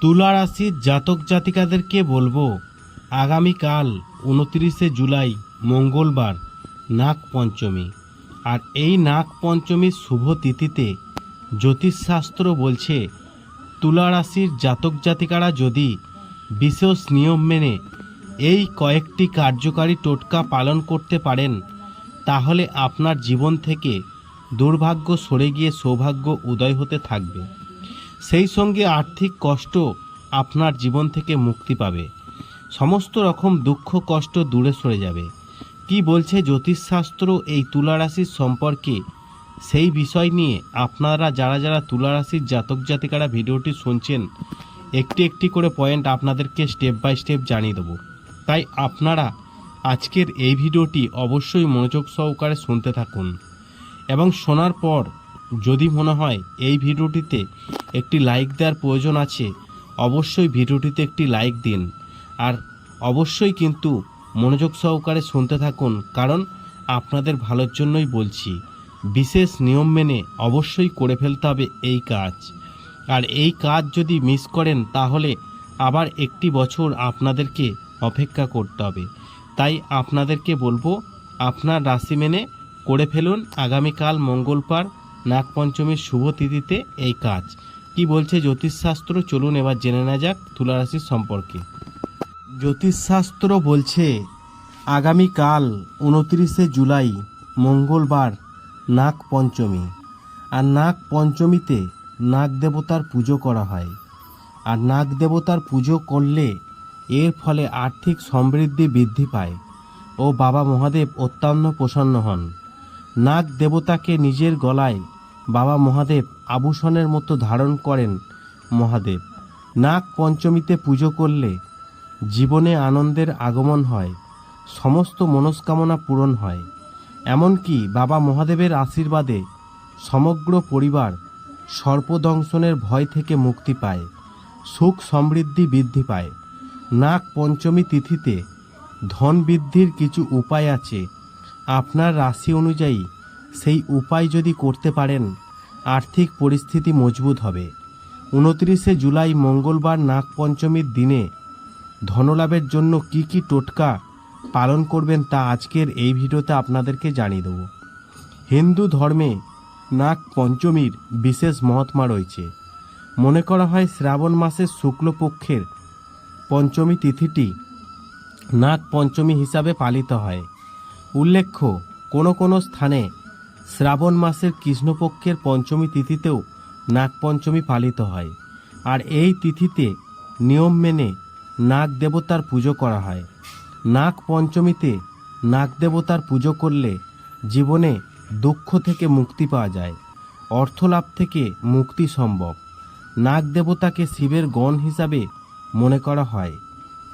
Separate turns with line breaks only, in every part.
তুলা রাশির জাতক জাতিকাদেরকে বলব, আগামীকাল উনত্রিশে জুলাই, মঙ্গলবার নাগ পঞ্চমী আর এই নাগ পঞ্চমীর শুভ তিথিতে জ্যোতিষশাস্ত্র বলছে তুলা রাশির জাতক জাতিকারা যদি বিশেষ নিয়ম মেনে এই কয়েকটি কার্যকারী টোটকা পালন করতে পারেন, তাহলে আপনার জীবন থেকে দুর্ভাগ্য সরে গিয়ে সৌভাগ্য উদয় হতে থাকবে। সেই সঙ্গে আর্থিক কষ্ট আপনার জীবন থেকে মুক্তি পাবে। সমস্ত রকম দুঃখ, কষ্ট দূরে সরে যাবে। কি বলছে জ্যোতিষশাস্ত্র এই তুলা রাশির সম্পর্কে? সেই বিষয় নিয়ে আপনারা যারা যারা তুলা রাশির জাতক জাতিকারা ভিডিওটি শুনছেন, একটি একটি করে পয়েন্ট আপনাদেরকে স্টেপ বাই স্টেপ জানিয়ে দেবো। তাই আপনারা আজকের এই ভিডিওটি অবশ্যই মনোযোগ সহকারে শুনতে থাকুন। এবং শোনার পর যদি মনে হয় এই ভিডিওটিতে একটি লাইক দেওয়ার প্রয়োজন আছে, অবশ্যই ভিডিওটিতে একটি লাইক দিন। আর অবশ্যই কিন্তু মনোযোগ সহকারে শুনতে থাকুন, কারণ আপনাদের ভালোর জন্যই বলছি। বিশেষ নিয়ম মেনে অবশ্যই করে ফেলতে হবে এই কাজ। আর এই কাজ যদি মিস করেন, তাহলে আবার একটি বছর আপনাদেরকে অপেক্ষা করতে হবে। তাই আপনাদেরকে বলব, আপনার রাশি মেনে করে ফেলুন। আগামীকাল মঙ্গলবার নাগপঞ্চমীর শুভ তিথিতে এই কাজ। কি বলছে জ্যোতিষশাস্ত্র? চলুন এবার জেনে নেওয়া যাক তুলা রাশির সম্পর্কে। জ্যোতিষশাস্ত্র বলছে, আগামীকাল উনত্রিশে জুলাই, মঙ্গলবার নাগ পঞ্চমী আর নাগ পঞ্চমীতে নাগ দেবতার পুজো করা হয়। আর নাগ দেবতার পুজো করলে এর ফলে আর্থিক সমৃদ্ধি বৃদ্ধি পায় ও বাবা মহাদেব অত্যন্ত প্রসন্ন হন। নাগ দেবতাকে নিজের গলায় বাবা মহাদেব আভূষণের মতো ধারণ করেন মহাদেব। নাগ পঞ্চমীতে পুজো করলে জীবনে আনন্দের আগমন হয়, সমস্ত মনস্কামনা পূরণ হয়। এমনকি বাবা মহাদেবের আশীর্বাদে সমগ্র পরিবার সর্পদংশনের ভয় থেকে মুক্তি পায়, সুখ সমৃদ্ধি বৃদ্ধি পায়। নাগ পঞ্চমী তিথিতে ধন বৃদ্ধির কিছু উপায় আছে। আপনার রাশি অনুযায়ী সেই উপায় যদি করতে পারেন, আর্থিক পরিস্থিতি মজবুত হবে। উনত্রিশে জুলাই মঙ্গলবার নাগপঞ্চমীর দিনে ধনলাভের জন্য কি কি টোটকা পালন করবেন তা আজকের এই ভিডিওতে আপনাদেরকে জানিয়ে দেব। হিন্দু ধর্মে নাগ পঞ্চমীর বিশেষ মহাত্মা রয়েছে। মনে করা হয় শ্রাবণ মাসের শুক্লপক্ষের পঞ্চমী তিথিটি নাগ পঞ্চমী হিসাবে পালিত হয়। উল্লেখ্য, কোনো কোনো স্থানে শ্রাবণ মাসের কৃষ্ণপক্ষের পঞ্চমী তিথিতেও নাগপঞ্চমী পালিত হয়, আর এই তিথিতে নিয়ম মেনে নাগ দেবতার পুজো করা হয়। নাগ পঞ্চমীতে নাগ দেবতার পুজো করলে জীবনে দুঃখ থেকে মুক্তি পাওয়া যায়, অর্থলাভ থেকে মুক্তি সম্ভব। নাগ দেবতাকে শিবের গণ হিসাবে মনে করা হয়,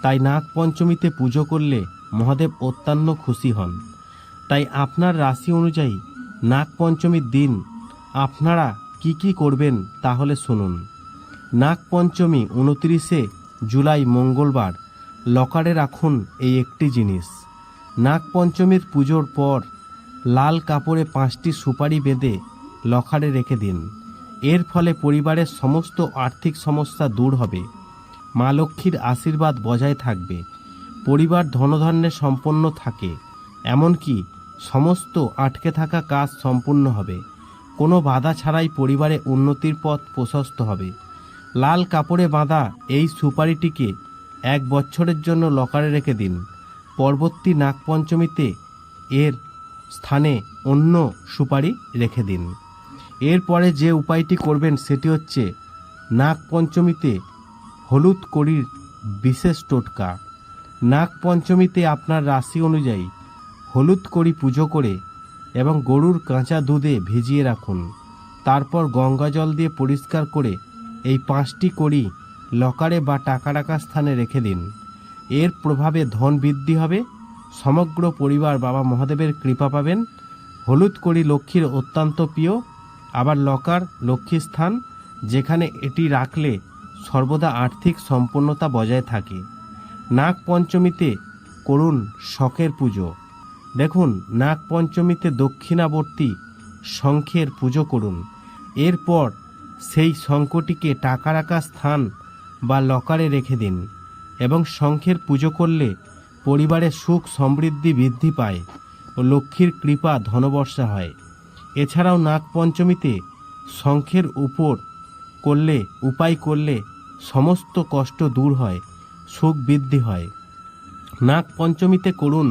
তাই নাগ পঞ্চমীতে পুজো করলে মহাদেব অত্যন্ত খুশি হন। তাই আপনার রাশি অনুযায়ী নাগ পঞ্চমীর দিন আপনারা কি কি করবেন তাহলে শুনুন। নাগপঞ্চমী উনত্রিশে জুলাই মঙ্গলবার লকারে রাখুন এই একটি জিনিস। নাগপঞ্চমীর পুজোর পর লাল কাপড়ে পাঁচটি সুপারি বেঁধে লকারে রেখে দিন। এর ফলে পরিবারের সমস্ত আর্থিক সমস্যা দূর হবে। মা লক্ষ্মীর আশীর্বাদ বজায় থাকবে। পরিবার ধনধান্যে সম্পন্ন থাকে। এমনকি সমস্ত আটকে থাকা কাজ সম্পূর্ণ হবে। কোনো বাধা ছাড়াই পরিবারে উন্নতির পথ প্রশস্ত হবে। লাল কাপড়ে বাঁধা এই সুপারিটিকে এক বছরের জন্য লকারে রেখে দিন। পরবর্তী নাগপঞ্চমীতে এর স্থানে অন্য সুপারি রেখে দিন। এরপরে যে উপায়টি করবেন সেটি হচ্ছে নাগপঞ্চমীতে হলুদ কড়ির বিশেষ টোটকা। নাগপঞ্চমীতে আপনার রাশি অনুযায়ী হলুদ কড়ি পুজো করে এবং গরুর কাঁচা দুধে ভিজিয়ে রাখুন। তারপর গঙ্গা জল দিয়ে পরিষ্কার করে এই পাঁচটি কড়ি লকারে বা টাকা রাখার স্থানে রেখে দিন। এর প্রভাবে ধন বৃদ্ধি হবে, সমগ্র পরিবার বাবা মহাদেবের কৃপা পাবেন। হলুদ কড়ি লক্ষ্মীর অত্যন্ত প্রিয়, আবার লকার লক্ষ্মী স্থান যেখানে এটি রাখলে সর্বদা আর্থিক সম্পন্নতা বজায় থাকে। নাগ পঞ্চমীতে করুন শখের পুজো। দেখুন নাগ পঞ্চমীতে দক্ষিণাবর্তী শঙ্খের পুজো করুন। এরপর সেই শঙ্খটিকে টাকা রাখা স্থান বা লকারে রেখে দিন এবং শঙ্খের পুজো করলে পরিবারে সুখ সমৃদ্ধি বৃদ্ধি পায় ও লক্ষ্মীর কৃপা ধনবর্ষা হয়। এছাড়াও নাগ পঞ্চমীতে শঙ্খের উপর করলে, উপায় করলে সমস্ত কষ্ট দূর হয়, সুখ বৃদ্ধি হয়। নাগ পঞ্চমীতে করুন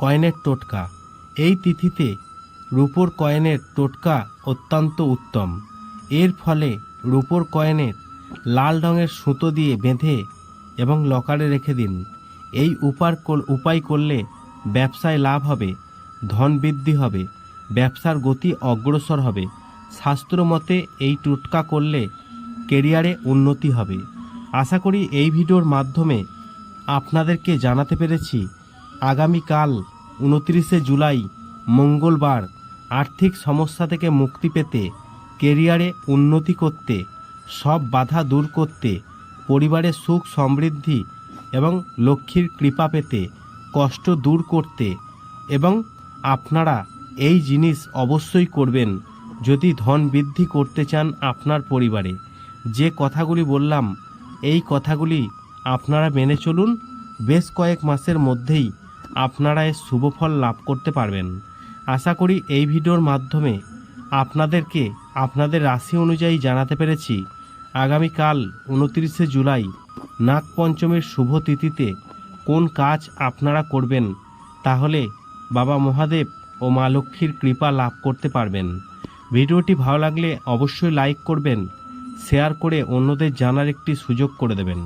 কয়েনের টোটকা। এই তিথিতে রূপোর কয়েনের টোটকা অত্যন্ত উত্তম। এর ফলে রূপোর কয়েনের লাল রঙের সুতো দিয়ে বেঁধে এবং লকারে রেখে দিন। এই উপার উপায় করলে ব্যবসায় লাভ হবে, ধন বৃদ্ধি হবে, ব্যবসার গতি অগ্রসর হবে। শাস্ত্র মতে এই টোটকা করলে কেরিয়ারে উন্নতি হবে। আশা করি এই ভিডিওর মাধ্যমে আপনাদেরকে জানাতে পেরেছি। আগামীকাল উনত্রিশে জুলাই, মঙ্গলবার, আর্থিক সমস্যা থেকে মুক্তি পেতে, কেরিয়ারে উন্নতি করতে, সব বাধা দূর করতে, পরিবারে সুখ সমৃদ্ধি এবং লক্ষ্মীর কৃপা পেতে, কষ্ট দূর করতে এবং আপনারা এই জিনিস অবশ্যই করবেন যদি ধন বৃদ্ধি করতে চান আপনার পরিবারে। যে কথাগুলি বললাম, এই কথাগুলি আপনারা মেনে চলুন। বেশ কয়েক মাসের মধ্যেই আপনারা এর শুভফল লাভ করতে পারবেন। আশা করি এই ভিডিওর মাধ্যমে আপনাদেরকে আপনাদের রাশি অনুযায়ী জানাতে পেরেছি। আগামীকাল উনত্রিশে জুলাই নাগ পঞ্চমীর শুভ তিথিতে কোন কাজ আপনারা করবেন? তাহলে বাবা মহাদেব ও মা লক্ষ্মীর কৃপা লাভ করতে পারবেন। ভিডিওটি ভালো লাগলে অবশ্যই লাইক করবেন, শেয়ার করে অন্যদের জানার একটি সুযোগ করে দেবেন।